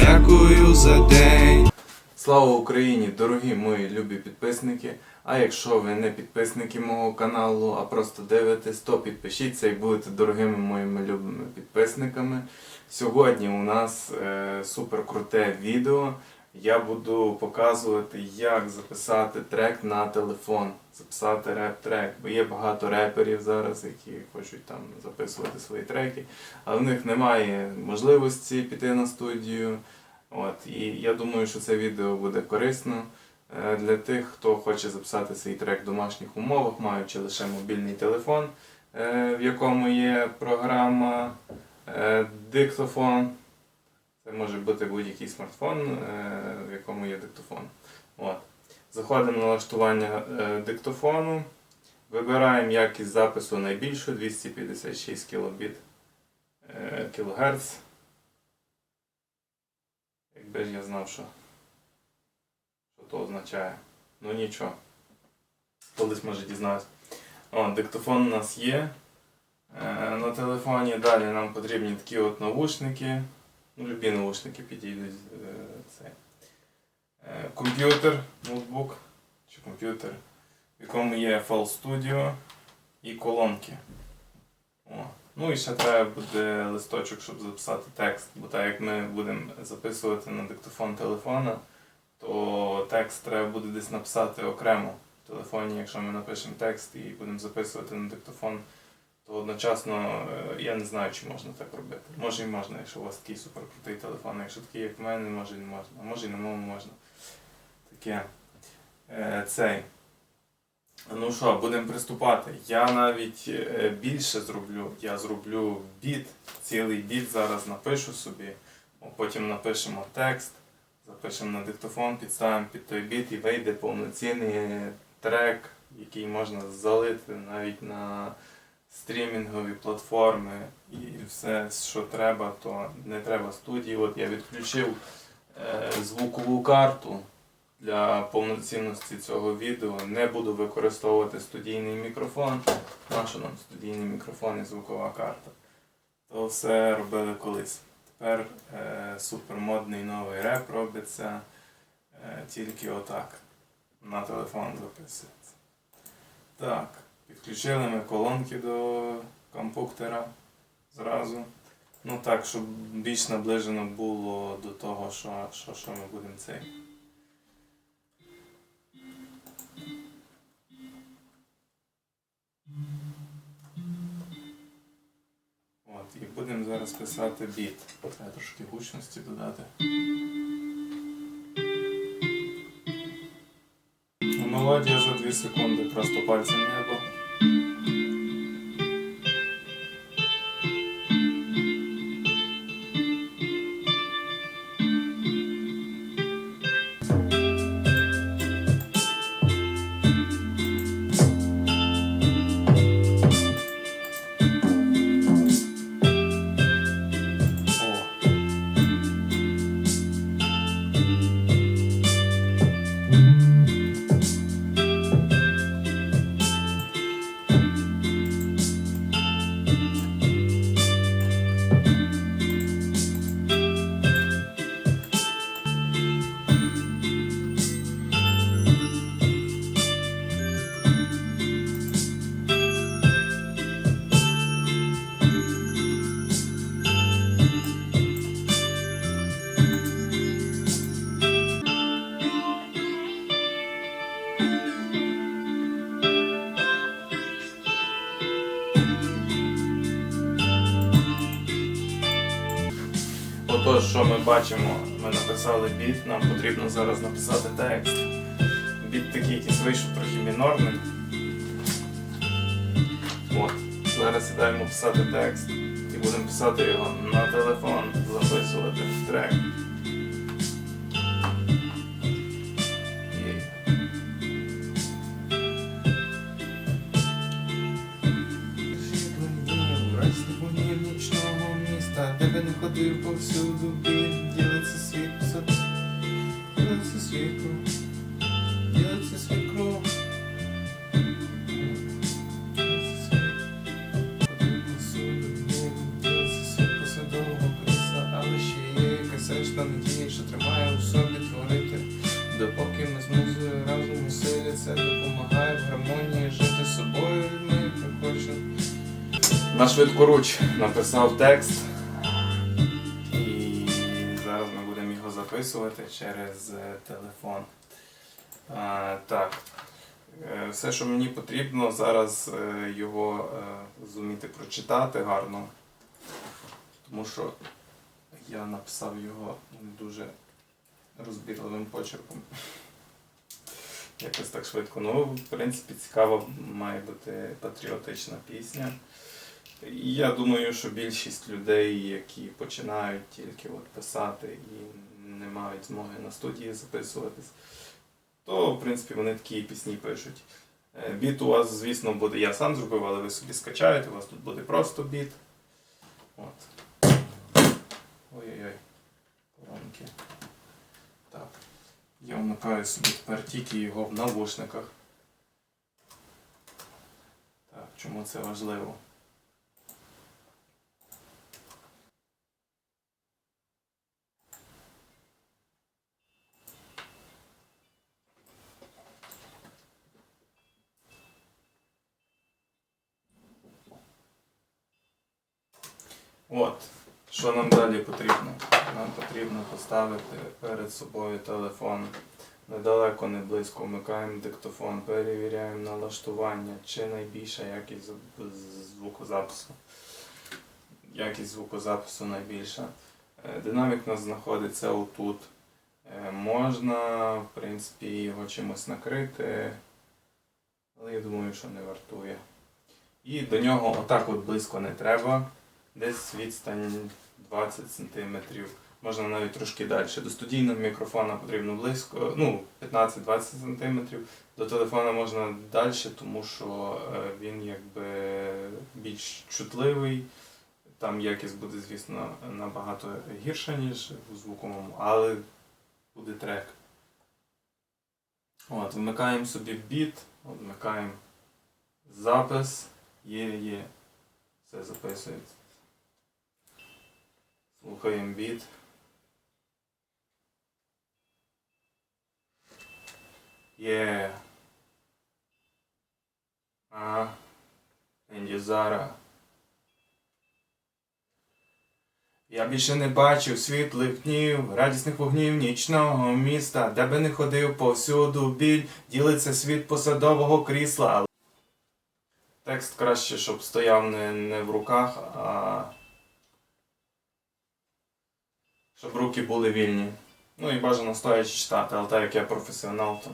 Дякую за день. Слава Україні, дорогі мої любі підписники. А якщо ви не підписники мого каналу, а просто дивитесь, то підпишіться і будете дорогими моїми любими підписниками. Сьогодні у нас е, супер круте відео. Я буду показувати, як записати трек на телефон, записати реп-трек. Бо є багато реперів зараз, які хочуть там записувати свої треки, але в них немає можливості піти на студію. От, і я думаю, що це відео буде корисно е, для тих, хто хоче записати свій трек в домашніх умовах, маючи лише мобільний телефон, е, в якому є програма е, диктофон. Це може бути будь-який смартфон, е, в якому є диктофон. От. Заходимо на налаштування е, диктофону, вибираємо якість запису найбільшу 256 кбіт е, кілогерц. Якби ж я знав, що, що то означає. Ну нічого. Колись може дізнатися. Диктофон у нас є на телефоні. Далі нам потрібні такі от навушники. Ну, любі навушники підійдуть. Е, цей. Е, комп'ютер, ноутбук чи комп'ютер, в якому є FL Studio і колонки. О. Ну і ще треба буде листочок, щоб записати текст, бо так як ми будемо записувати на диктофон телефона, то текст треба буде десь написати окремо в телефоні, якщо ми напишемо текст і будемо записувати на диктофон, то одночасно е, я не знаю, чи можна так робити. Може і можна, якщо у вас такий суперкрутий телефон, якщо такий, як в мене, може і не можна. А може і на моєму можна. Таке. Е, Цей. Ну що, будемо приступати. Я навіть е, більше зроблю. Я зроблю біт, цілий біт зараз напишу собі, потім напишемо текст, запишемо на диктофон, підставимо під той біт і вийде повноцінний трек, який можна залити навіть на стрімінгові платформи і все, що треба, то не треба студії. От я відключив е, звукову карту для повноцінності цього відео не буду використовувати студійний мікрофон. Нащо нам студійний мікрофон і звукова карта? То все робили колись. Тепер е, супермодний новий реп робиться е, тільки отак. На телефон записується. Так, підключили ми колонки до компуктера зразу. Ну так, щоб більш наближено було до того, що, що, що ми будемо цей. От, і будемо зараз писати біт. Треба трошки гучності додати. Ну, Мелодія за 2 секунди, просто пальцем небо. Бачимо, ми написали біт, нам потрібно зараз написати текст. Біт такий якийсь вийшов трохи мінорний. От, зараз сідаємо писати текст і будемо писати його на телефон, записувати в трек. ходив повсюду, ділиться світ, ділиться світом, ділиться світло кров. Ходив повсюду, білим ділиться світ посадового криса, але ще є якась решта надії, що тримає у собі творити, допоки ми з разом усиляться, допомагає в гармонії жити собою. На швидкоруч написав текст. Записувати через е, телефон. Так. Е, Все, що мені потрібно, зараз е, його зуміти прочитати гарно. Тому що я написав його дуже розбірливим почерком. Якось так швидко. Ну, в принципі, цікава має бути патріотична пісня. Я думаю, що більшість людей, які починають тільки от писати і не мають змоги на студії записуватись, то в принципі вони такі пісні пишуть. Е, Біт у вас, звісно, буде, я сам зробив, але ви собі скачаєте, у вас тут буде просто біт. От. Ой-ой-ой. Колонки. Так. Я вмикаю собі тепер тільки його в навушниках. Так, чому це важливо? От, що нам далі потрібно? Нам потрібно поставити перед собою телефон. Недалеко, не близько вмикаємо диктофон, перевіряємо налаштування, чи найбільша якість звукозапису. Якість звукозапису найбільша. Е, Динамік у нас знаходиться отут. Е, Можна, в принципі, його чимось накрити, але я думаю, що не вартує. І до нього отак от близько не треба. Десь відстань 20 см. Можна навіть трошки далі. До студійного мікрофона потрібно близько, ну, 15-20 см. До телефона можна далі, тому що е, він якби більш чутливий. Там якість буде, звісно, набагато гірша, ніж у звуковому, але буде трек. От, вмикаємо собі біт, вмикаємо запис, є, є. Все записується. Слухаємо біт. Є. А. Ендізара. Я більше не бачив світлих днів, радісних вогнів нічного міста, де би не ходив повсюду біль, ділиться світ посадового крісла. Текст краще, щоб стояв не, не в руках, а щоб руки були вільні. Ну і бажано стоячи читати, але так як я професіонал, то.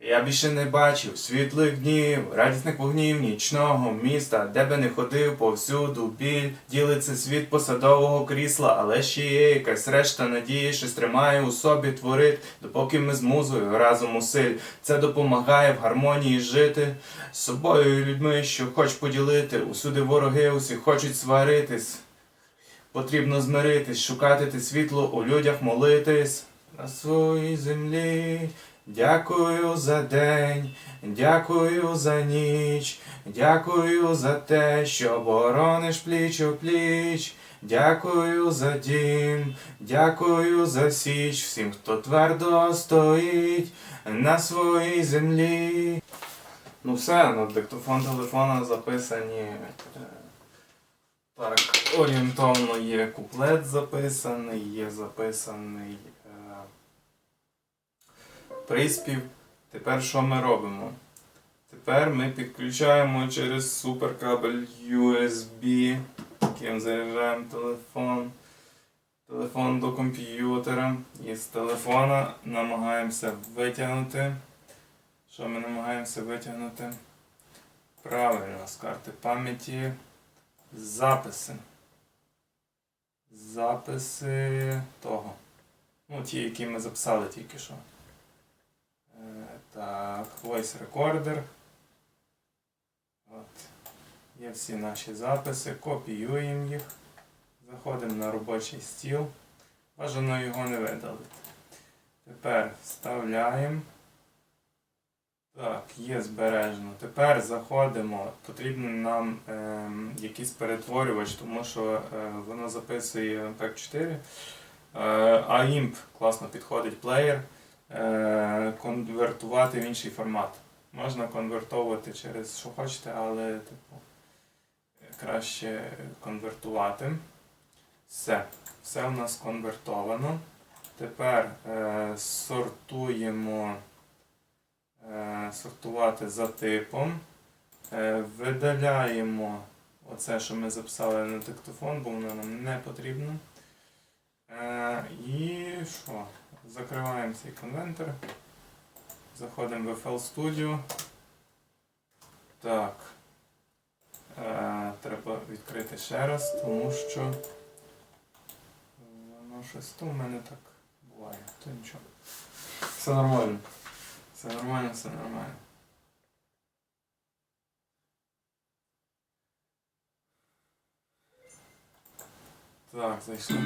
Я більше не бачив світлих днів, радісних вогнів нічного міста, де би не ходив повсюду біль, ділиться світ посадового крісла, але ще є якась решта надії, щось тримає у собі творить, допоки ми з музою разом усиль. Це допомагає в гармонії жити з собою і людьми, що хоч поділити. Усюди вороги, усі хочуть сваритись. Потрібно змиритись, шукати те світло у людях, молитись на своїй землі. Дякую за день, дякую за ніч, дякую за те, що борониш пліч у пліч. Дякую за дім, дякую за січ всім, хто твердо стоїть на своїй землі. Ну все, на диктофон телефона записані. Так, орієнтовно є куплет записаний, є записаний е, приспів. Тепер що ми робимо? Тепер ми підключаємо через суперкабель USB, яким заряджаємо телефон. Телефон до комп'ютера. І з телефона намагаємося витягнути. Що ми намагаємося витягнути? Правильно, з карти пам'яті. Записи. Записи того. Ну, ті, які ми записали тільки що. Е, Так, Voice Recorder. От. Є всі наші записи, копіюємо їх. Заходимо на робочий стіл. Бажано його не видалити. Тепер вставляємо. Так, є збережено. Тепер заходимо. Потрібен нам ем, якийсь перетворювач, тому що е, воно записує MPEG-4. Е, а IMP класно підходить плеєр. Е, конвертувати в інший формат. Можна конвертовувати через що хочете, але типу, краще конвертувати. Все. Все у нас конвертовано. Тепер е, сортуємо е, сортувати за типом. Е, видаляємо оце, що ми записали на диктофон, бо воно нам не потрібно. Е, і що? Закриваємо цей конвентер. Заходимо в FL Studio. Так. Е, треба відкрити ще раз, тому що воно щось то в мене так буває. То нічого. Все нормально. Все нормально, все нормально. Так, зайшло.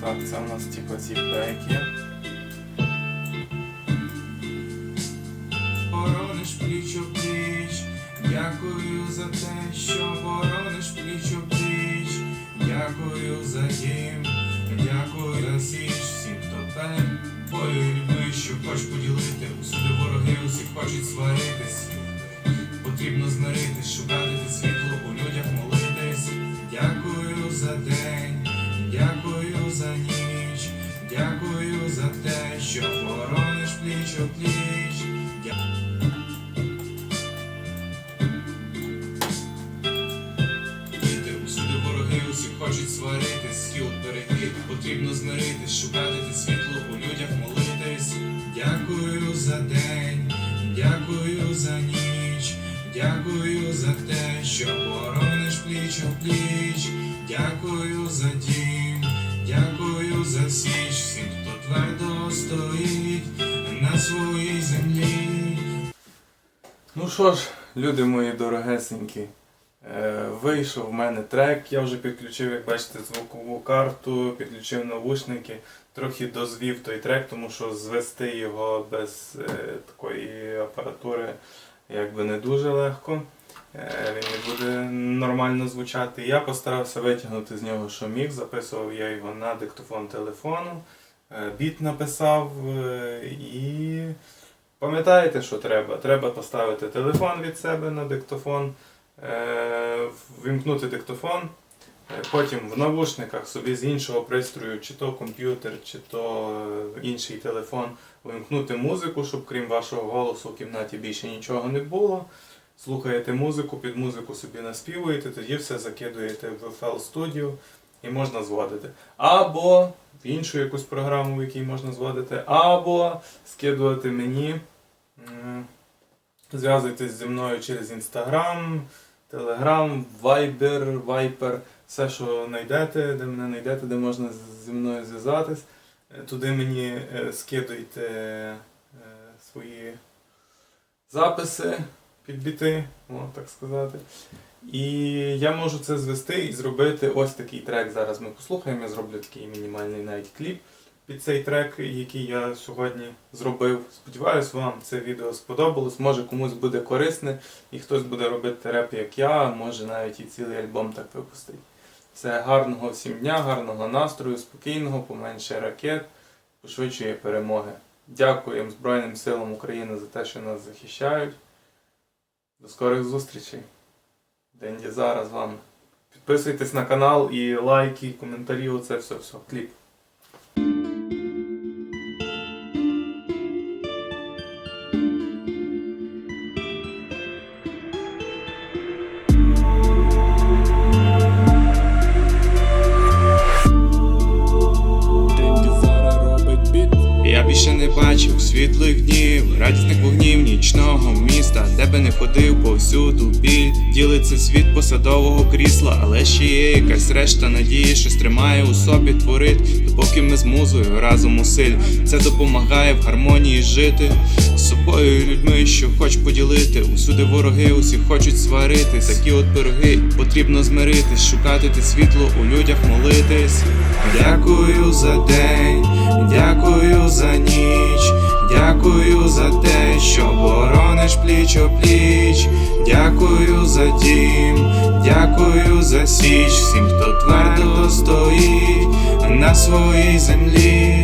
Так, це у нас типу ці беки. За день, дякую за ніч, дякую за те, що борониш пліч о пліч, дякую за дім, дякую за січ, всім, хто твердо стоїть на своїй землі. Ну що ж, люди мої дорогесенькі, е, вийшов в мене трек, я вже підключив, як бачите, звукову карту, підключив навушники, трохи дозвів той трек, тому що звести його без е, такої апаратури якби не дуже легко. Е, він не буде нормально звучати. Я постарався витягнути з нього, що міг, записував я його на диктофон телефону, е, біт написав е, і. Пам'ятаєте, що треба? Треба поставити телефон від себе на диктофон, е, вимкнути диктофон, потім в навушниках собі з іншого пристрою, чи то комп'ютер, чи то е, інший телефон, вимкнути музику, щоб крім вашого голосу в кімнаті більше нічого не було. Слухаєте музику, під музику собі наспівуєте, тоді все закидуєте в FL Studio і можна зводити. Або в іншу якусь програму, в якій можна зводити, або скидувати мені. Зв'язуйтесь зі мною через Instagram, Telegram, Viber, Viper, все, що знайдете, де мене знайдете, де можна зі мною зв'язатись. Е, Туди мені е, скидуйте е, свої записи під біти, можна так сказати. І я можу це звести і зробити ось такий трек. Зараз ми послухаємо. Я зроблю такий мінімальний навіть кліп під цей трек, який я сьогодні зробив. Сподіваюсь, вам це відео сподобалось. Може комусь буде корисне, і хтось буде робити реп, як я, може навіть і цілий альбом так випустить. Все гарного всім дня, гарного настрою, спокійного, поменше ракет, пошвидшує перемоги. Дякуємо Збройним силам України за те, що нас захищають. До скорих зустрічей. Денді зараз вам. Підписуйтесь на канал і лайки, і коментарі, оце все, все. Кліп. Більше не бачив світлих днів, радісних вогнів нічного міста, де би не ходив повсюду біль. Ділиться світ посадового крісла, але ще є якась решта надії, що тримає у собі творить, допоки ми з музою разом усиль. Це допомагає в гармонії жити з собою людьми, що хоч поділити. Усюди вороги, усі хочуть сварити. Такі от пироги потрібно змиритись, шукати те світло у людях, молитись. Дякую за день, дякую за ніч, дякую за те, що борониш пліч о пліч, дякую за дім, дякую за січ всім, хто твердо стоїть на своїй землі.